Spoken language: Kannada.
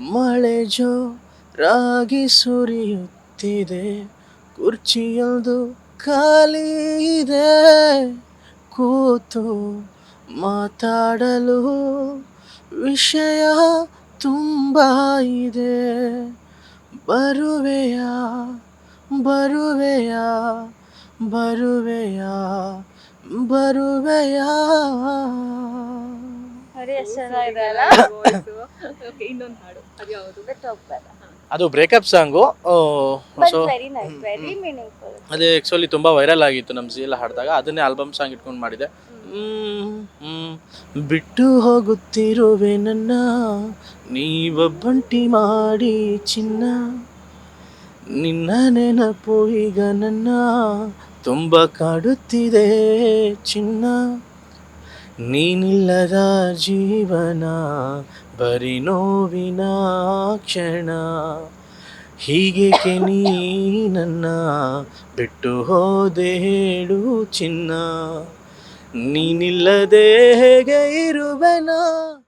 ಮಳೆ ಜೋ ರಾಗಿ ಸುರಿಯುತ್ತಿದೆ, ಕುರ್ಚಿಯೊಂದು ಖಾಲಿ ಇದೆ, ಕೂತು ಮಾತಾಡಲು ವಿಷಯ ತುಂಬ ಇದೆ. ಬರುವೆಯ ಬರುವೆಯ ಬರುವೆಯ, ಬರುವೆಯಾ. ನೋಡಿ ಎಷ್ಟು ಚೆನ್ನಾಗಿದೆ ಅಲ್ಲ? ಓಕೆ ಇನ್ನೊಂದು ಹಾಡು. ಅದು ಯಾವುದು? ಅದು breakup song so very nice very meaningful ಅದೇ ಆ್ಯಕ್ಚುಲಿ ತುಂಬ ವೈರಲ್ ಆಗಿತ್ತು ನಮ್ಮ ಎಲ್ಲ ಹಾಡಿದಾಗ. ಅದನ್ನೇ ಆಲ್ಬಮ್ ಸಾಂಗ್ ಇಟ್ಕೊಂಡು ಮಾಡಿದೆ. ಬಿಟ್ಟು ಹೋಗುತ್ತಿರುವೆ ನನ್ನ. ಬಂಟಿ ಮಾಡಿ ಚಿನ್ನ. ನಿನ್ನ ನೆನಪು ಈಗ ನನ್ನ. ತುಂಬ ಕಾಡುತ್ತಿದೆ ಚಿನ್ನ. ನೀನಿಲ್ಲದ ಜೀವನ, ಬರಿ ನೋವಿನ ಕ್ಷಣ. ಹೀಗೇಕೆ ನೀ ನನ್ನ ಬಿಟ್ಟು ಹೋದೆ ಹೇಳು ಚಿನ್ನ. ನೀನಿಲ್ಲದೆ ಹೇಗೆ ಇರುವೆನಾ?